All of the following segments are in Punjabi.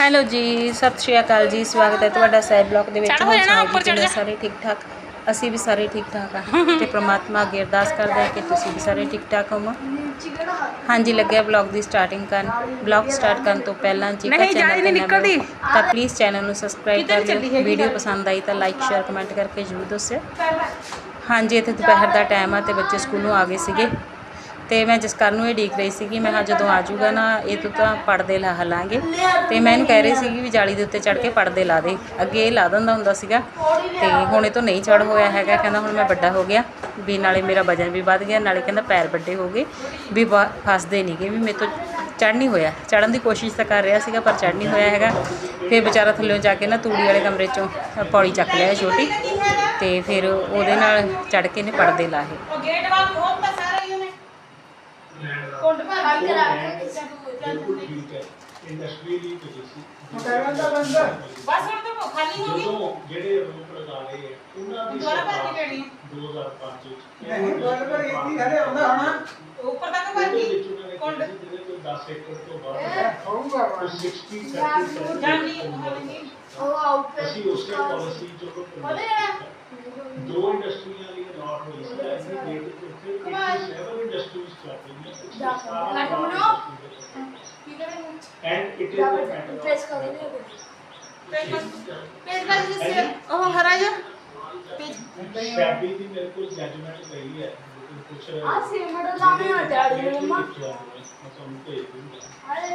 ਹੈਲੋ ਜੀ ਸਤਿ ਸ਼੍ਰੀ ਅਕਾਲ ਜੀ ਸਵਾਗਤ ਹੈ ਤੁਹਾਡਾ ਸੈਬ ਬਲੌਗ ਦੇ ਵਿੱਚ। ਹੋ ਜਾਣਾ। ਸਾਰੇ ਠੀਕ ਠਾਕ ਅਸੀਂ ਵੀ ਸਾਰੇ ਠੀਕ ਠਾਕ ਆ। ਤੇ ਪ੍ਰਮਾਤਮਾ ਅੱਗੇ ਅਰਦਾਸ ਕਰਦੇ ਹਾਂ ਕਿ ਤੁਸੀਂ ਵੀ ਸਾਰੇ ਠੀਕ ਠਾਕ ਹੋਵੋ। ਹਾਂਜੀ ਲੱਗਿਆ ਬਲੌਗ ਦੀ ਸਟਾਰਟਿੰਗ ਕਰਨ। ਬਲੌਗ ਸਟਾਰਟ ਕਰਨ ਤੋਂ ਪਹਿਲਾਂ ਜੇਕਰ ਚੈਨਲ ਹੋ ਨਿਕਲਦੀ। ਤਾਂ ਪਲੀਜ਼ ਚੈਨਲ ਨੂੰ ਸਬਸਕ੍ਰਾਈਬ ਕਰ ਲਿਓ ਵੀਡੀਓ? ਪਸੰਦ ਆਈ ਤਾਂ ਲਾਈਕ ਸ਼ੇਅਰ ਕਮੈਂਟ ਕਰਕੇ ਜ਼ਰੂਰ ਦੱਸਿਓ। ਹਾਂਜੀ ਇੱਥੇ ਦੁਪਹਿਰ ਦਾ ਟਾਈਮ ਆ ਤੇ ਬੱਚੇ ਸਕੂਲੋਂ ਆ ਗਏ ਸੀਗੇ। ਤੇ ਮੈਂ ਜਿਸ ਕਰਨ ਨੂੰ ਇਹ ਡੀਕ ਰਹੀ ਸੀਗੀ ਮੈਂ ਹਾਂ ਜਦੋਂ ਆ ਜਾਊਗਾ ਨਾ ਇਹ ਤੋਂ ਤਾਂ ਪਰਦੇ ਲਾ ਲਾਂਗੇ। ਤੇ ਮੈਂ ਇਹਨੂੰ ਕਹਿ ਰਹੀ ਸੀਗੀ ਵੀ ਜਾਲੀ ਦੇ ਉੱਤੇ ਚੜ ਕੇ ਪਰਦੇ ਲਾ ਦੇ। ਅੱਗੇ ਇਹ ਲਾ ਦਿੰਦਾ ਹੁੰਦਾ ਸੀਗਾ। ਤੇ ਹੁਣ ਇਹ ਤੋਂ ਨਹੀਂ ਚੜ ਹੋਇਆ ਹੈਗਾ। ਕਹਿੰਦਾ ਹੁਣ ਮੈਂ ਵੱਡਾ ਹੋ ਗਿਆ। ਵੀ ਨਾਲੇ ਮੇਰਾ ਵਜਨ ਵੀ ਵੱਧ ਗਿਆ। ਨਾਲੇ ਕਹਿੰਦਾ ਪੈਰ ਵੱਡੇ ਹੋ ਗਏ। ਵੀ ਵਾ- ਫਸਦੇ ਨਹੀਂਗੇ ਵੀ ਮੇਰੇ ਤੋਂ ਚੜ ਨਹੀਂ ਹੋਇਆ। ਚੜਨ ਦੀ ਕੋਸ਼ਿਸ਼ ਤਾਂ ਕਰ ਰਿਹਾ ਸੀਗਾ ਪਰ ਚੜ ਨਹੀਂ ਹੋਇਆ ਹੈਗਾ। ਫਿਰ ਵਿਚਾਰਾ ਥੱਲੇੋਂ ਜਾ ਕੇ ਨਾ ਤੂੜੀ ਵਾਲੇ ਕਮਰੇ ਚੋਂ ਅ, ਪੌੜੀ ਚੱਕ ਲਿਆ ਛੋਟੀ। ਤੇ ਫਿਰ ਉਹਦੇ ਨਾਲ ਚੜ ਕੇ ਨੇ ਪਰਦੇ ਲਾਹੇ ਉਹ ਗੇਟ ਵਾਲ ਖੋਲਤਾ ਸਾਰਾ ਹੀ ਉਹਨੇ ਕੁੰਡ ਭਰ ਕੇ ਰੱਖ ਬਿਲਕੁਲ ਠੀਕ ਹੈ। ਇੰਡਸਟਰੀਅਲੀ ਪੋਜੀਸ਼ਨ ਬਸ ਹੁਣ ਤਾਂ ਉਹ ਖਾਲੀ ਹੋ ਗਈ। ਜਦੋਂ ਜਿਹੜੇ ਰੂਪ ਲਗਾ ਰਹੇ ਹੈ ਉਹਨਾਂ ਦੀ ਦੁਬਾਰਾ ਭਰ ਕੇ ਦੇਣੀ 2005 ਵਿੱਚ। ਉੱਪਰ ਤੱਕ ਭਰ ਉਹਦੇ ਗਈ ਵਿੱਚ ਉਹਨਾਂ ਨੇ ਕੁੰਡ। ਕਿਹਾ ਸੀ ਜਿਹੜੇ ਕੋਈ 10 ਏਕੜ ਤੋਂ ਵੱਧ ਉਹ 60 30 ਜਾਨੀ ਅਸੀਂ ਉਸੇ ਪਾਲਿਸੀ ਜੋ ਦੋ ਇੰਡਸਟਰੀਆਂ ਲਈ ਅਲਾਟ ਹੋਈ ਸੀ ਐਸੀ ਡੇਟ ਤੇ ਉੱਥੇ 87 ਇੰਡਸਟਰੀਜ਼ ਚੱਲ ਰਹੀਆਂ and it is a matter ਉਹ ਹਰਾ ਜਾ ਸ਼ੈਬੀ ਦੀ ਮੇਰੇ ਕੋਲ ਜੱਜਮੈਂਟ ਪਈ ਹੈ। ਕੁਝ ਆ ਸੀਮਟ ਲਾਉਣੇ ਆ ਡੈਡੀ ਨੇ ਮੰਮਾ ਮੈਂ ਤੁਹਾਨੂੰ ਭੇਜ ਦੂੰਗਾ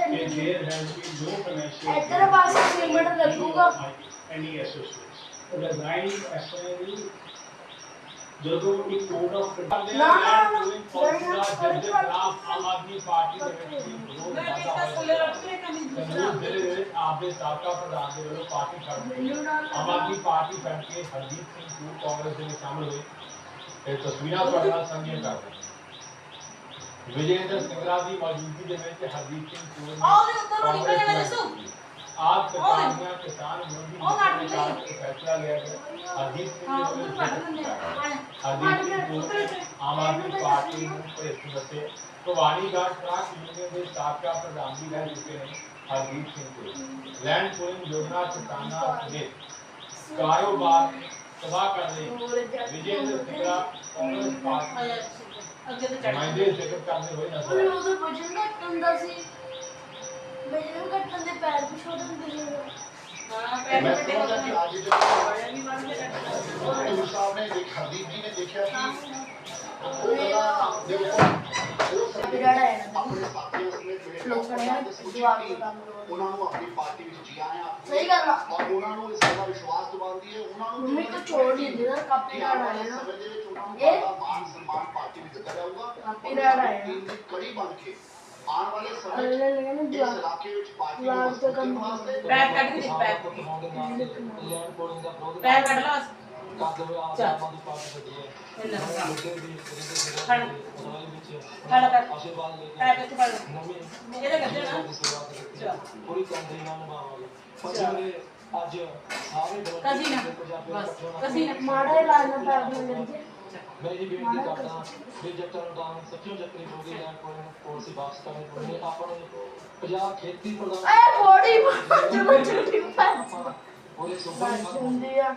ਕਿ ਦੇਰ ਹੈਜ਼ ਬੀਨ no financial ਇੱਧਰ ਪਾਸੇ ਸੀਮਟ ਲੱਗੂਗਾ any associates design ਐਸਆਈਵੀ ਜਦੋਂ ਇੱਕ ਕੋਡ ਆਫ ਕੰਡਕਟ ਨਾ, ਨਾ, ਨਾ, ਪੌਂਦਾ ਜੱਜ ਖਿਲਾਫ ਆਮ ਆਦਮੀ ਪਾਰਟੀ ਦੇ ਵਿੱਚ ਵੀ ਵਿਰੋਧ ਮੈਂ ਵਾਧਾ ਤਾਂ ਹੋਇਆ ਥੱਲੇ ਰੱਖ ਕੇ ਕਮੀ ਤੰਦੂਰ ਜ਼ਿਲ੍ਹੇ ਦੇ ਵਿੱਚ ਆਪਦੇ ਸਾਬਕਾ ਪ੍ਰਧਾਨ ਦੇ ਵੱਲੋਂ ਪਾਰਟੀ ਛੱਡ ਦਿੱਤੀ ਆਮ ਆਦਮੀ ਪਾਰਟੀ ਛੱਡ ਕੇ ਹਰਦੀਪ ਸਿੰਘ ਪੂਰ ਕਾਂਗਰਸ ਦੇ ਵਿੱਚ ਸ਼ਾਮਲ ਹੋਏ ਇਹ ਤਸਵੀਰਾਂ ਤੁਹਾਡੇ ਨਾਲ ਸਾਂਝੀਆਂ ਕਰ ਰਹੇ ਹਾਂ। ਵਿਜੇਂਦਰ ਸਿੰਗਲਾ ਦੀ ਮੌਜੂਦਗੀ ਦੇ ਵਿੱਚ ਹਰਦੀਪ ਸਿੰਘ ਪੂਰ ਨੇ ਆਹ ਉਹਦੇ ਉੱਤੋਂ ਨੂੰ ਨਿਕਲ ਜਾਣਾ ਦੱਸੋ। ਆਪ ਸਰਕਾਰ ਦੀਆਂ ਕਿਸਾਨ ਵਿਰੋਧੀ ਉਹ ਕੱਢ ਨੀਤੀ ਦੇ ਕਾਰਨ ਇਹ ਫੈਸਲਾ ਲਿਆ ਗਿਆ ਹਰਦੀਪ ਸਿੰਘ ਹਾਂ ਨੇ ਉਹ ਕੱਢ ਦਿੰਦੇ ਆ ਹਰਦੀਪ ਸਿੰਘ ਪੂਰ ਦੇ ਦੇ ਤਬਾਹ ਕਰ ਰਹੀ ਵਿਜੇਂਦਰ ਸਿੰਗਲਾ ਕਾਂਗਰਸ ਪਾਰਟੀ ਅੱਗੇ ਤੇ ਚੜ ਨੁਮਾਇੰਦੇ ਜ਼ਿਕਰ ਕਰਦੇ ਹੋਏ ਨਜ਼ਰ ਆਏ ਉਹਦੇ ਵਜਨ ਘਟਣ ਦਾ ਸੀ ਵਜਨ ਘਟਣ ਦੇ ਪੈਰ ਪਿਛੋੜ ਦਿੰਦੇ ਸੀ ਹਾਂ ਪੈਰ ਦੇ ਕੱਟ ਗੁਰੂ ਸਾਹਿਬ ਨੇ ਦੇਖ ਹਰਦੀਪ ਜੀ ਨੇ ਦੇਖਿਆ ਕਿ ਉਹ ਦੇਖੋ ਉਹ ਸਭ ਜਿਹੜਾ ਹੈ ਨਾ। ਆਪਣੇ ਸਾਥੀਆਂ ਸਮੇਤ ਮੇਰੇ ਲੋਕਾਂ ਨੇ ਦੁਆ ਦਾ ਕੰਮ ਕਰਵਾਉਣਾ। ਉਹਨਾਂ ਨੂੰ ਆਪਣੀ ਪਾਰਟੀ ਵਿੱਚ ਜੀ ਆਇਆ ਸਹੀ ਗੱਲ ਆ ਔਰ ਉਹਨਾਂ ਨੂੰ ਇਸ ਦਾ ਵਿਸ਼ਵਾਸ ਦਿਵਾਉਂਦੀ ਹੈ ਉਹਨਾਂ ਨੂੰ ਮੰਮੀ ਕੋ ਛੋੜ ਨਹੀਂ ਦੇਦਾ ਕਾਪੀ ਕਿ ਰਾੜ ਆਉਣ ਆਇਆ ਵਾਲੇ ਨਾ ਸਮੇਂ ਦੇ ਵਿੱਚ ਉਹਨਾਂ ਨੂੰ ਇਹ? ਬੜਾ ਮਾਨ ਸਨਮਾਨ ਪਾਰਟੀ ਵਿੱਚ ਦਿੱਤਾ ਜਾਊਗਾ ਕਾਪੀ ਰਾੜ ਆਇਆ ਟੀਮ ਦੀ ਕੜੀ ਬਣ ਕੇ ਆਉਣ ਵਾਲੇ ਸਮੇਂ ਅਗਲੇ ਵਿੱਚ ਨੇ ਕਹਿੰਦੇ ਇਸ ਦੁਆ ਇਲਾਕੇ ਵਿੱਚ ਪਾਰਟੀ ਦੁਆ ਨੂੰ ਤੇ ਮਜ਼ਬੂਤ ਕੰਮ ਕਰਨ ਵਾਸਤੇ ਪੈਰ ਕੱਢ ਕੇ ਦੇਖ ਪੈਰ ਪੈਰ ਕੱਢ ਲਾ ਇਹਨਾਂ ਨੂੰ ਫੜ ਫੜ ਕਰ ਪੈਰ ਕਿੱਥੇ ਫੜ ਇਹਦੇ ਕੱਢੇ ਨਾ ਚਲ ਕਸੀ ਨਾ ਬਸ ਕਸੀ ਨਾ ਮਾੜਾ ਜਿਹਾ ਲਾਲ ਨਾ ਪੈਰ ਨੂੰ ਲੱਗੇ ਮੈਂ ਇਹ ਬੇਨਤੀ ਕਰਦਾ ਵੀ ਜਦ ਤੱਕ ਤਾਂ ਸੱਚੀ ਜਤਨੀ ਹੋ ਗਈ ਜਾਂ ਕੋਈ ਪਾਲਿਸੀ ਵਾਪਸ ਕਰਨੀ ਪਊਗੀ ਆਪਾਂ ਨੂੰ ਪੰਜਾਬ ਖੇਤੀ ਪ੍ਰਧਾਨ ਐ ਬੋੜੀ ਜਦੋਂ ਛੁੱਟੀ ਪੈਰ ਉਹਦੇ ਸੁਭਾ ਹੁੰਦੀ ਆ।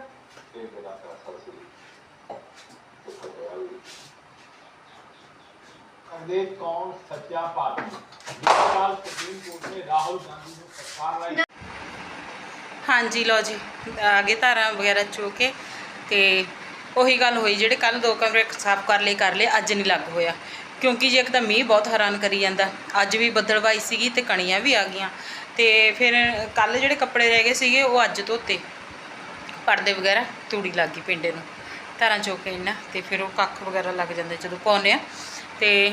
ਕਹਿੰਦੇ ਕੌਣ ਸੱਚਾ ਪਾਰਟੀ ਵਿਸ਼ਾਲ ਸੁਪਰੀਮ ਕੋਰਟ ਨੇ ਰਾਹੁਲ ਗਾਂਧੀ ਨੂੰ ਸਰਕਾਰ ਲਾਈ ਹਾਂਜੀ, ਲਓ ਜੀ ਆ ਗਏ ਵਗੈਰਾ ਚੋ ਕੇ ਤੇ ਉਹੀ ਗੱਲ ਹੋਈ ਜਿਹੜੇ ਕੱਲ ਦੋ ਕਮਰੇ ਸਾਫ਼ ਕਰ ਲਏ ਕਰ ਲਏ, ਅੱਜ ਨਹੀਂ ਲੱਗ ਹੋਇਆ। ਕਿਉਂਕਿ ਜੇ ਇੱਕ ਤਾਂ ਮੀਂਹ ਬਹੁਤ ਹੈਰਾਨ ਕਰੀ ਜਾਂਦਾ। ਅੱਜ ਵੀ ਬੱਦਲਵਾਈ ਸੀਗੀ ਤੇ ਕਣੀਆਂ ਵੀ ਆ ਗਈਆਂ। ਤੇ ਫਿਰ ਕੱਲ ਜਿਹੜੇ ਕੱਪੜੇ ਰਹਿ ਗਏ ਸੀਗੇ, ਉਹ ਅੱਜ ਧੋਤੇ। ਪਰਦੇ ਵਗੈਰਾ ਤੂੜੀ ਲੱਗ ਗਈ ਪਿੰਡੇ ਨੂੰ। ਧਾਰਾਂ ਚੋ ਕੇ ਇੰਨਾ ਤੇ ਫਿਰ ਉਹ ਕੱਖ ਵਗੈਰਾ ਲੱਗ ਜਾਂਦੇ ਜਦੋਂ ਪਾਉਂਦੇ ਆ। ਤੇ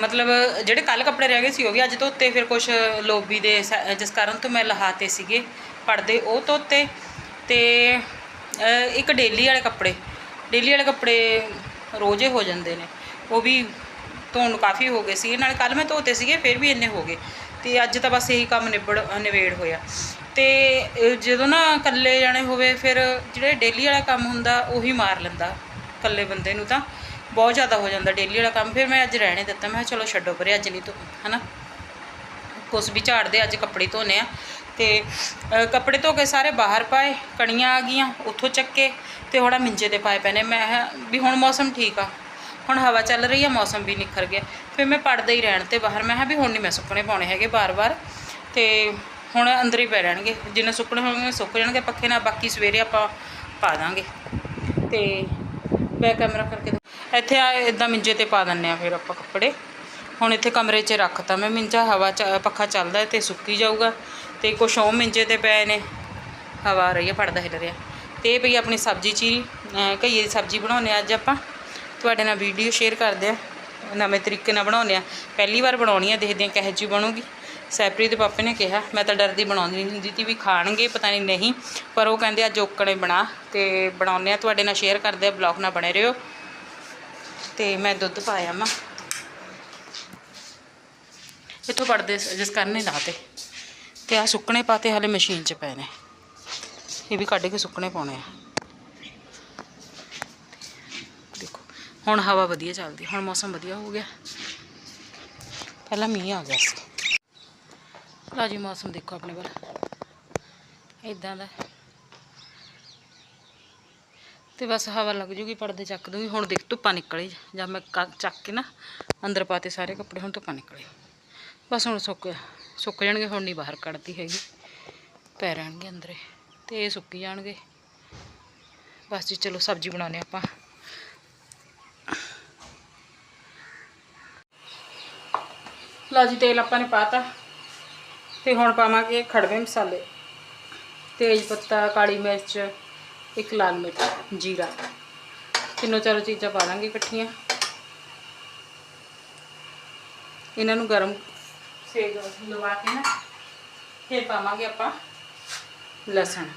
ਮਤਲਬ ਜਿਹੜੇ ਕੱਲ ਕੱਪੜੇ ਰਹਿ ਗਏ ਸੀ ਉਹ ਵੀ ਅੱਜ ਧੋਤੇ, ਫਿਰ ਕੁਝ ਲੋਬੀ ਦੇ ਸ- ਜਿਸ ਕਾਰਨ ਤੋਂ ਮੈਂ ਲਹਾਤੇ ਸੀਗੇ ਪਰਦੇ ਉਹ ਧੋਤੇ ਤੇ ਇੱਕ ਡੇਲੀ ਵਾਲੇ ਕੱਪੜੇ, ਡੇਲੀ ਵਾਲੇ ਕੱਪੜੇ ਰੋਜ਼ੇ ਹੋ ਜਾਂਦੇ ਨੇ। ਉਹ ਵੀ ਧੋਣ ਨੂੰ ਕਾਫੀ ਹੋ ਗਏ ਸੀ, ਨਾਲੇ ਕੱਲ ਮੈਂ ਧੋਤੇ ਸੀਗੇ, ਫਿਰ ਵੀ ਇੰਨੇ ਹੋ ਗਏ। ਤੇ ਅੱਜ ਤਾਂ ਬਸ ਇਹੀ ਕੰਮ ਨਿਬੜ, ਨਿਬੇੜ ਹੋਇਆ। ਤੇ ਜਦੋਂ ਨਾ ਇਕੱਲੇ ਜਾਣੇ ਹੋਵੇ, ਫਿਰ ਜਿਹੜੇ ਡੇਲੀ ਵਾਲਾ ਕੰਮ ਹੁੰਦਾ, ਉਹੀ ਮਾਰ ਲੈਂਦਾ ਇਕੱਲੇ ਬੰਦੇ ਨੂੰ ਤਾਂ। ਬਹੁਤ ਜ਼ਿਆਦਾ ਹੋ ਜਾਂਦਾ ਡੇਲੀ ਵਾਲਾ ਕੰਮ। ਫਿਰ ਮੈਂ ਅੱਜ ਰਹਿਣੇ ਦਿੱਤਾ। ਮੈਂ ਕਿਹਾ, ਚਲੋ ਛੱਡੋ ਪਰੇ, ਅੱਜ ਨਹੀਂ ਤੋ ਹਨਾ? ਕੁਛ ਵੀ ਝਾੜਦੇ, ਅੱਜ ਕੱਪੜੇ ਧੋਨੇ ਆ। ਤੇ ਕੱਪੜੇ ਧੋ ਕੇ ਸਾਰੇ ਬਾਹਰ ਪਾਏ, ਕਣੀਆਂ ਆ ਗਈਆਂ, ਉੱਥੋਂ ਚੱਕੇ ਤੇ ਹੁਣ ਮਿੰਜੇ ਤੇ ਪਾਏ ਪਏ ਮੈਂ ਕਿਹਾ ਵੀ ਹੁਣ ਮੌਸਮ ਠੀਕ ਆ। ਹੁਣ ਹਵਾ ਚੱਲ ਰਹੀ ਆ, ਮੌਸਮ ਵੀ ਨਿਖਰ ਗਿਆ। ਫਿਰ ਮੈਂ ਪੜਦੇ ਹੀ ਰਹਿਣ ਤੇ ਬਾਹਰ। ਮੈਂ ਕਿਹਾ ਵੀ ਹੁਣ ਨਹੀਂ ਮੈਂ ਸੁੱਕਣੇ ਪਾਉਣੇ ਹੈਗੇ ਬਾਰ-ਬਾਰ। ਤੇ ਹੁਣ ਅੰਦਰ ਹੀ ਪੈ ਰਹਿਣਗੇ ਜਿੰਨੇ ਸੁੱਕਣੇ ਹੋਣਗੇ ਸੁੱਕ ਜਾਣਗੇ। ਪੱਖੇ ਨਾਲ ਬਾਕੀ ਸਵੇਰੇ ਆਪਾਂ ਪਾ ਦਾਂਗੇ। ਤੇ ਬੈਕ ਕੈਮਰਾ ਕਰਕੇ ਇੱਥੇ ਆ ਇਦਾਂ ਮਿੰਜੇ ਤੇ ਪਾ ਦਿੰਨੇ ਆ ਫਿਰ ਆਪਾਂ ਕੱਪੜੇ। ਹੁਣ ਇੱਥੇ ਕਮਰੇ 'ਚ ਰੱਖਤਾ ਮੈਂ ਮਿੰਜਾ। ਹਵਾ ਚ, ਪੱਖਾ ਚੱਲਦਾ ਹੈ ਤੇ ਸੁੱਕੀ ਜਾਊਗਾ। ਤੇ ਕੁਛ ਉਹ ਮਿੰਜੇ ਤੇ ਪਏ ਨੇ। ਹਵਾ ਆ ਰਹੀ ਹੈ ਪੜਦਾ ਹਿੱਲ ਰਿਹਾ। ਤੇ ਇਹ ਆਪਣੀ ਸਬਜ਼ੀ ਚੀਰੀ। ਅਹ ਘਈਏ ਦੀ ਸਬਜ਼ੀ ਬਣਾਉਂਦੇ ਆ ਅੱਜ ਆਪਾਂ। ਤੁਹਾਡੇ ਨਾਲ ਵੀਡੀਓ ਸ਼ੇਅਰ ਕਰਦੇ ਆ। ਨਵੇਂ ਤਰੀਕੇ ਨਾਲ ਬਣਾਉਂਦੇ ਆ। ਪਹਿਲੀ ਵਾਰ ਬਣਾਉਣੀ ਆ, ਦੇਖਦੇ ਆ ਕਿਹੋ ਜਿਹੀ ਬਣੂਗੀ। ਸੈਪਰੀ ਦੇ ਪਾਪੇ ਨੇ ਕਿਹਾ, ਮੈਂ ਤਾਂ ਡਰਦੀ ਬਣਾਉਂਦੀ ਨਹੀਂ ਹੁੰਦੀ ਤੀ ਵੀ ਖਾਣਗੇ, ਪਤਾ ਨਹੀਂ ਨਹੀਂ, ਪਰ ਉਹ ਕਹਿੰਦੇ ਅੱਜ ਓਕਣੇ ਬਣਾ ਤੇ ਬਣਾਉਂਦੇ ਆ, ਤੁਹਾਡੇ ਨਾਲ ਸ਼ੇਅਰ ਕਰਦੇ ਆ ਬਲੌਗ ਨਾਲ ਬਣੇ ਰਹੋ। ਤੇ ਮੈਂ ਦੁੱਧ ਪਾਇਆ ਮਾ ਇੱਥੋਂ ਪੜਦੇ ਜਿਸ ਕਰਨੇ ਲਾਤੇ। ਤੇ ਆ ਸੁੱਕਣੇ ਪਾਤੇ ਹਾਲੇ ਮਸ਼ੀਨ 'ਚ ਪਏ ਨੇ। ਇਹ ਵੀ ਕੱਢ ਕੇ ਸੁੱਕਣੇ ਪਾਉਣੇ ਆ। ਦੇਖੋ, ਹੁਣ ਹਵਾ ਵਧੀਆ ਚੱਲਦੀ, ਹੁਣ ਮੌਸਮ ਵਧੀਆ ਹੋ ਗਿਆ। ਪਹਿਲਾਂ ਮੀਂਹ ਆ ਗਿਆ ਸੀ। ਲਓ ਜੀ ਮੌਸਮ ਦੇਖੋ ਆਪਣੇ ਕੋਲ ਇਦਾਂ ਦਾ। ਤੇ ਬਸ ਹਵਾ ਲੱਗ ਜੂਗੀ, ਪਰਦੇ ਚੱਕ ਦੂੰਗੀ। ਹੁਣ ਦੇਖ, ਧੁੱਪਾਂ ਨਿਕਲੀ ਜਾਂ ਮੈਂ ਕ- ਚੱਕ ਕੇ ਨਾ ਅੰਦਰ ਪਾਤੇ ਸਾਰੇ ਕੱਪੜੇ, ਹੁਣ ਧੁੱਪਾਂ ਨਿਕਲੀ ਬਸ ਹੁਣ ਸੁੱਕ ਸੁੱਕ ਜਾਣਗੇ, ਹੁਣ ਨਹੀਂ ਬਾਹਰ ਕੱਢਦੀ ਹੈਗੀ। ਪੈ ਰਹਿਣਗੇ ਅੰਦਰੇ। ਤੇ ਇਹ ਸੁੱਕੀ ਜਾਣਗੇ। ਬਸ ਜੀ, ਚਲੋ ਸਬਜ਼ੀ ਬਣਾਉਣੇ ਆਪਾਂ। ਲਓ ਜੀ, ਤੇਲ ਆਪਾਂ ਨੇ ਪਾਤਾ ਤੇ ਹੁਣ ਪਾਵਾਂਗੇ ਖੜਵੇ ਮਸਾਲੇ, ਤੇਜ ਪੱਤਾ, ਕਾਲੀ ਮਿਰਚ, ਇੱਕ ਲਾਲ ਮਿਰਚ, ਜੀਰਾ। ਤਿੰਨੋਂ ਚਾਰੋਂ ਚੀਜ਼ਾਂ ਪਾ ਲਾਂਗੇ ਇਕੱਠੀਆਂ। ਇਹਨਾਂ ਨੂੰ ਗਰਮ ਸੇਕ ਲਵਾ ਕੇ ਨਾ, ਫਿਰ ਪਾਵਾਂਗੇ ਆਪਾਂ ਲਸਣ।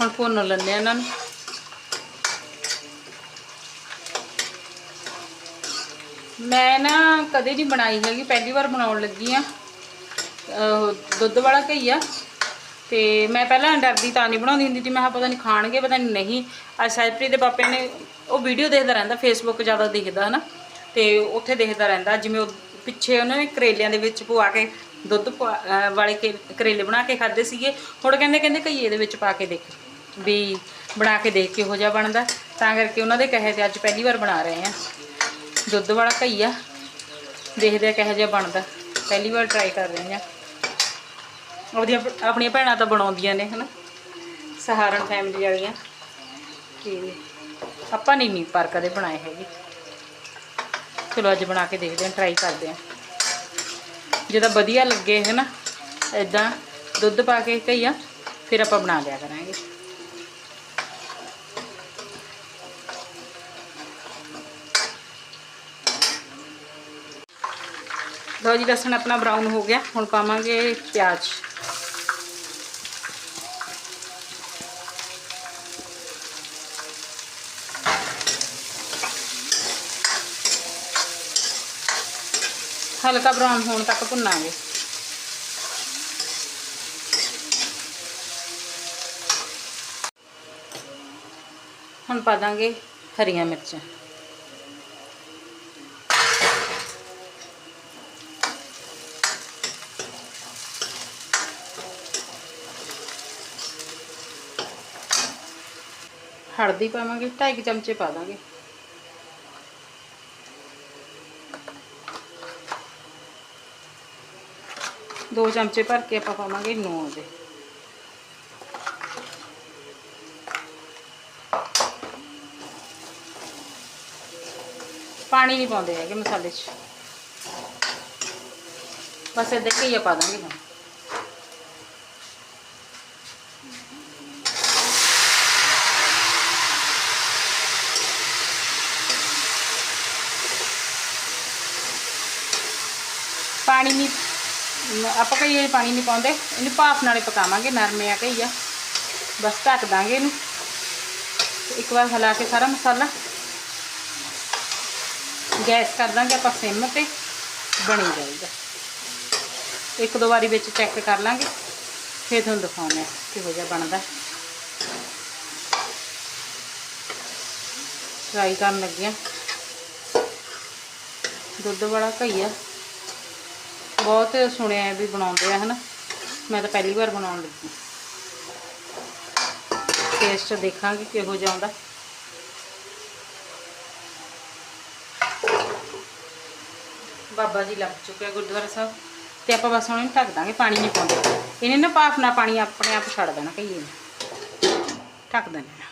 ਹੁਣ ਭੁੰਨ ਲੈਂਦੇ ਆ ਇਹਨਾਂ ਨੂੰ। ਮੈਂ ਨਾ ਕਦੇ ਨਹੀਂ ਬਣਾਈ ਹੈਗੀ, ਪਹਿਲੀ ਵਾਰ ਬਣਾਉਣ ਲੱਗੀ ਆ ਦੁੱਧ ਵਾਲਾ ਘਈਆ। ਤੇ ਮੈਂ ਪਹਿਲਾਂ ਡਰਦੀ ਤਾਂ ਨਹੀਂ ਬਣਾਉਂਦੀ ਹੁੰਦੀ ਸੀ, ਮੈਂ ਕਿਹਾ ਪਤਾ ਨਹੀਂ ਖਾਣਗੇ, ਪਤਾ ਨਹੀਂ ਨਹੀਂ। ਅੱਜ ਸਾਇਪਰੀ ਦੇ ਪਾਪੇ ਨੇ ਉਹ ਵੀਡੀਓ ਦੇਖਦਾ ਰਹਿੰਦਾ ਫੇਸਬੁੱਕ ਜ਼ਿਆਦਾ ਦੇਖਦਾ, ਹਨਾ। ਤੇ ਉੱਥੇ ਦੇਖਦਾ ਰਹਿੰਦਾ, ਜਿਵੇਂ ਉਹ ਪਿੱਛੇ ਉਹਨਾਂ ਨੇ ਕਰੇਲਿਆਂ ਦੇ ਵਿੱਚ ਪਵਾ ਕੇ, ਦੁੱਧ ਪਵਾ- ਵਾਲੇ ਕਰੇਲੇ ਬਣਾ ਕੇ ਖਾਦੇ ਸੀਗੇ। ਹੁਣ ਕਹਿੰਦੇ ਕਹਿੰਦੇ ਘਈਏ ਦੇ ਵਿੱਚ ਪਾ ਕੇ ਦੇਖ ਵੀ ਬਣਾ ਕੇ ਦੇਖ ਕੇ ਕਿਹੋ ਜਿਹਾ ਬਣਦਾ। ਤਾਂ ਕਰਕੇ ਉਹਨਾਂ ਦੇ ਕਹੇ ਤੇ ਅੱਜ ਪਹਿਲੀ ਵਾਰ ਬਣਾ ਰਹੇ ਆ ਦੁੱਧ ਵਾਲਾ ਘਈਆ ਦੇਖਦੇ ਆ ਕਿਹੋ ਜਿਹਾ ਬਣਦਾ। ਪਹਿਲੀ ਵਾਰ ਟਰਾਈ ਕਰ ਰਹੇ ਆ ਉਹਦੀਆਂ ਆਪਣੀਆਂ ਭੈਣਾਂ ਤਾਂ ਬਣਾਉਂਦੀਆਂ ਨੇ, ਹਨਾ? ਸਹਾਰਨ ਫੈਮਿਲੀ ਵਾਲੀਆਂ। ਤੇ ਆਪਾਂ ਨਹੀਂ ਨਹੀਂ ਪਰ ਕਦੇ ਬਣਾਏ ਹੈਗੇ। ਚਲੋ ਅੱਜ ਬਣਾ ਕੇ ਦੇਖਦੇ ਹਾਂ ਟਰਾਈ ਕਰਦੇ ਹਾਂ। ਜੇ ਤਾਂ ਵਧੀਆ ਲੱਗੇ ਹੈ ਨਾ ਇਦਾਂ ਦੁੱਧ ਪਾ ਕੇ ਘਈਆ, ਫਿਰ ਆਪਾਂ ਬਣਾ ਲਿਆ ਕਰਾਂਗੇ। ਲਓ ਜੀ ਲਸਣ ਆਪਣਾ ਬਰਾਊਨ ਹੋ ਗਿਆ ਹੁਣ ਪਾਵਾਂਗੇ ਪਿਆਜ਼ ਹਲਕਾ ਬਰਾਊਨ ਹੋਣ ਤੱਕ ਭੁੰਨਾਂਗੇ ਹੁਣ ਪਾ ਦਾਂਗੇ ਹਰੀਆਂ ਮਿਰਚਾਂ ਹਲਦੀ ਪਾਵਾਂਗੇ 2.5 ਚਮਚੇ ਪਾ ਦਾਂਗੇ ਦੋ ਚਮਚੇ ਭਰ ਕੇ ਆਪਾਂ ਪਾਵਾਂਗੇ ਨੂਣ ਦੇ ਪਾਣੀ ਨਹੀਂ ਪਾਉਂਦੇ ਹੈਗੇ ਮਸਾਲੇ 'ਚ ਬਸ ਇਹਦੇ ਘਈਆ ਪਾ ਦਾਂਗੇ ਹੁਣ ਪਾਣੀ ਨਹੀਂ, ਆਪਾਂ ਕਈ ਪਾਣੀ ਨਹੀਂ ਪਾਉਂਦੇ, ਇਹਨੂੰ ਭਾਫ ਨਾਲੇ ਪਕਾਵਾਂਗੇ, ਨਰਮੇ ਆ ਕਈ ਆ। ਬਸ ਢੱਕ ਦਾਂਗੇ ਇਹਨੂੰ। ਇੱਕ ਵਾਰ ਹਿਲਾ ਕੇ ਸਾਰਾ ਮਸਾਲਾ। ਗੈਸ ਕਰ ਦਾਂਗੇ ਆਪਾਂ ਸਿਮ ਤੇ, ਬਣੀ ਜਾਏਗਾ। ਇੱਕ ਦੋ ਵਾਰੀ ਵਿੱਚ ਚੈੱਕ ਕਰ ਲਾਂਗੇ, ਫਿਰ ਤੁਹਾਨੂੰ ਦਿਖਾਉਂਦੇ ਆ ਕਿਹੋ ਜਿਹਾ ਬਣਦਾ। ਫਰਾਈ ਕਰਨ ਲੱਗਿਆ। ਦੁੱਧ ਵਾਲਾ ਘਈਆ। ਬਹੁਤ ਸੁਣਿਆ ਹੈ ਵੀ ਬਣਾਉਂਦੇ ਆ, ਹਨਾ? ਮੈਂ ਤਾਂ ਪਹਿਲੀ ਵਾਰ ਬਣਾਉਣ ਲੱਗੀ। ਟੇਸਟ ਦੇਖਾਂਗੇ ਕਿਹੋ ਜਿਹਾ ਆਉਂਦਾ। ਬਾਬਾ ਜੀ ਲੱਗ ਚੁੱਕਿਆ ਗੁਰਦੁਆਰਾ ਸਾਹਿਬ। ਤੇ ਆਪਾਂ ਬਸ ਹੁਣ ਇਹਨੂੰ ਢੱਕ ਦਾਂਗੇ, ਪਾਣੀ ਨਹੀਂ ਪਾਉਂਦੇ। ਇਹਨੇ ਨਾ ਭਾਫ ਨਾਲ ਪਾਣੀ ਆਪਣੇ ਆਪ ਛੱਡ ਦੇਣਾ, ਕਹੀਏ। ਨੇ ਢੱਕ ਦਿੰਦੇ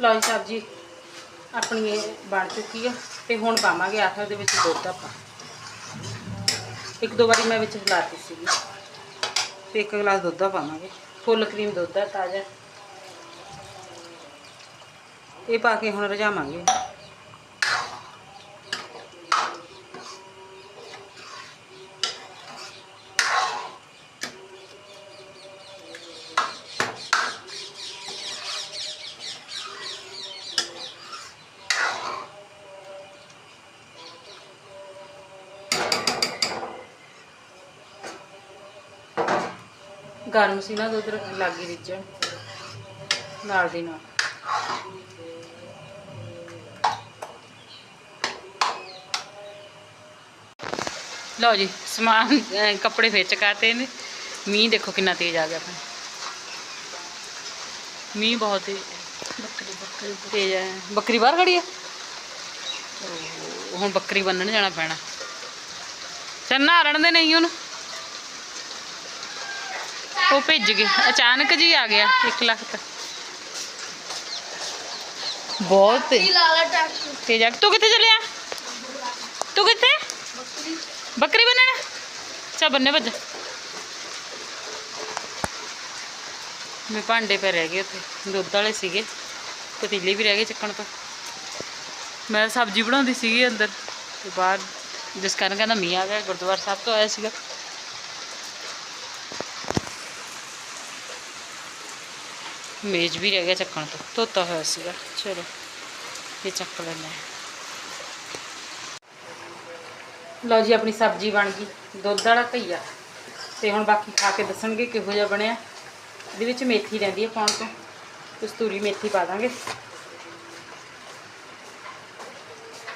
ਲਓ ਜੀ ਸਬਜ਼ੀ ਆਪਣੀ ਇਹ ਬਣ ਚੁੱਕੀ ਆ ਤੇ ਹੁਣ ਪਾਵਾਂਗੇ ਆਖਰ ਦੇ ਵਿੱਚ ਦੁੱਧ ਆਪਾਂ। ਇੱਕ ਦੋ ਵਾਰੀ ਮੈਂ ਵਿੱਚ ਹਿਲਾਤੀ ਸੀਗੀ ਤੇ ਇੱਕ ਗਲਾਸ ਦੁੱਧ ਪਾਵਾਂਗੇ। ਫੁੱਲ ਕਰੀਮ ਦੁੱਧ ਦਾ ਤਾਜ਼ਾ। ਇਹ ਪਾ ਕੇ ਹੁਣ ਰਝਾਵਾਂਗੇ ਗਰਮ ਸੀ ਨਾ ਦੁੱਧ ਲੱਗੀ ਵਿੱਚ। ਨਾਲ ਦੀ ਨਾਲ। ਲਓ ਜੀ ਸਮਾਨ ਕੱਪੜੇ ਵਿੱਚ ਕਾਤੇ ਨੇ ਮੀਂਹ ਦੇਖੋ ਕਿੰਨਾ ਤੇਜ਼ ਆ ਗਿਆ ਆਪਣਾ। ਮੀਂਹ ਬਹੁਤ ਤੇਜ਼ ਬੱਕਰੀ ਬੱਕਰੀ ਤੇਜ਼ ਆ ਬੱਕਰੀ ਬਾਹਰ ਖੜੀ ਆ ਓਹ, ਹੁਣ ਬੱਕਰੀ ਬੰਨਣ ਜਾਣਾ ਪੈਣਾ। ਚੰਨਾ ਰਣ ਦੇ ਨਹੀਂ ਉਹਨੂੰ। ਉਹ ਭਿੱਜ ਗਏ। ਅਚਾਨਕ ਜੀ ਆ ਗਿਆ 1 ਲੱਖ ਤੱਕ ਬਹੁਤ ਤੇਜ਼। ਆ ਤੂੰ ਕਿੱਥੇ ਚੱਲਿਆ? ਤੂੰ ਕਿੱਥੇ? ਬੱਕਰੀ ਬੰਨਣ? ਚਾ ਬੰਨੇ ਭੱਜ। ਮੈਂ ਭਾਂਡੇ ਪੈ ਰਹਿ ਗਏ ਉੱਥੇ। ਦੁੱਧ ਵਾਲੇ ਸੀਗੇ। ਪਤੀਲੇ ਵੀ ਰਹਿ ਗਏ ਚੱਕਣ ਤੋਂ। ਮੈਂ ਸਬਜ਼ੀ ਬਣਾਉਂਦੀ ਸੀਗੀ ਅੰਦਰ। ਤੇ ਬਾਹਰ, ਜਿਸ ਕਾਰਨ ਕਹਿੰਦਾ ਮੀਂਹ ਆ ਗਿਆ, ਗੁਰਦੁਆਰਾ ਸਾਹਿਬ ਤੋਂ ਆਇਆ ਸੀਗਾ। ਮੇਜ਼ ਵੀ ਰਹਿ ਗਿਆ ਚੱਕਣ ਤੋਂ ਧੋਤਾ ਹੋਇਆ ਸੀਗਾ। ਚਲੋ ਇਹ ਚੱਕ ਹਾਂ। ਲਓ ਜੀ ਆਪਣੀ ਸਬਜ਼ੀ ਬਣ ਗਈ ਦੁੱਧ ਵਾਲਾ ਘਈਆ। ਤੇ ਹੁਣ ਬਾਕੀ ਖਾ ਕੇ ਦੱਸਣਗੇ ਕਿਹੋ ਜਿਹਾ ਬਣਿਆ। ਇਹਦੇ ਵਿੱਚ ਮੇਥੀ ਰਹਿੰਦੀ ਹੈ ਪਾਉਣ ਤੋਂ। ਕਸਤੂਰੀ ਮੇਥੀ ਪਾ ਦਾਂਗੇ।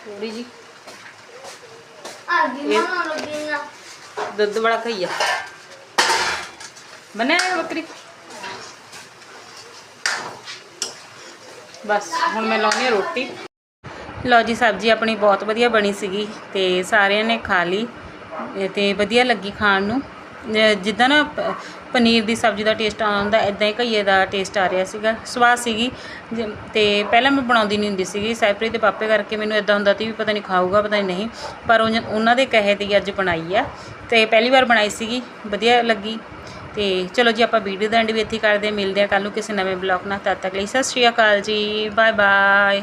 ਥੋੜੀ ਜੀ। ਆਗੀ ਇਹ- ਮਨ ਲੱਗੀ ਨਾ ਦੁੱਧ ਵਾਲਾ ਘਈਆ। ਬਣਿਆ ਬੱਕਰੀ? ਬਸ, ਹੁਣ ਮੈਂ ਲਾਉਣੀ ਆ ਰੋਟੀ। ਲਓ ਜੀ, ਸਬਜ਼ੀ ਆਪਣੀ ਬਹੁਤ ਵਧੀਆ ਬਣੀ ਸੀਗੀ ਤੇ ਸਾਰਿਆਂ ਨੇ ਖਾ ਲਈ ਇਹ ਤੇ ਵਧੀਆ ਲੱਗੀ ਖਾਣ ਨੂੰ। ਜਿੱਦਾਂ ਨਾ ਪਨੀਰ ਦੀ ਸਬਜ਼ੀ ਦਾ ਟੇਸਟ ਆਉਂਦਾ ਇਦਾਂ ਹੀ ਘਈਏ ਦਾ ਟੇਸਟ ਆ ਰਿਹਾ ਸੀਗਾ, ਸਵਾਦ ਸੀਗੀ। ਜ- ਤੇ ਪਹਿਲਾਂ ਮੈਂ ਬਣਾਉਂਦੀ ਨਹੀਂ ਹੁੰਦੀ ਸੀਗੀ ਸੈਪਰੀ ਦੇ ਪਾਪੇ ਕਰਕੇ ਮੈਨੂੰ ਇਦਾਂ ਹੁੰਦਾ ਸੀ ਵੀ ਪਤਾ ਨਹੀਂ ਖਾਊਗਾ, ਪਤਾ ਨਹੀਂ ਨਹੀਂ, ਪਰ ਉਹਨਾਂ ਦੇ ਕਹੇ ਤੇ ਹੀ ਅੱਜ ਬਣਾਈ ਆ। ਤੇ ਪਹਿਲੀ ਵਾਰ ਬਣਾਈ ਸੀਗੀ, ਵਧੀਆ ਲੱਗੀ। ਤੇ ਚਲੋ ਜੀ ਆਪਾਂ ਵੀਡੀਓ ਦਾ ਐਂਡ ਵੀ ਇੱਥੇ ਕਰਦੇ ਹਾਂ। ਮਿਲਦੇ ਆ ਕੱਲ ਨੂੰ ਕਿਸੇ ਨਵੇਂ ਬਲੌਗ ਨਾਲ। ਤਦ ਤੱਕ ਲਈ ਸਤਿ ਸ਼੍ਰੀ ਅਕਾਲ ਜੀ। Bye bye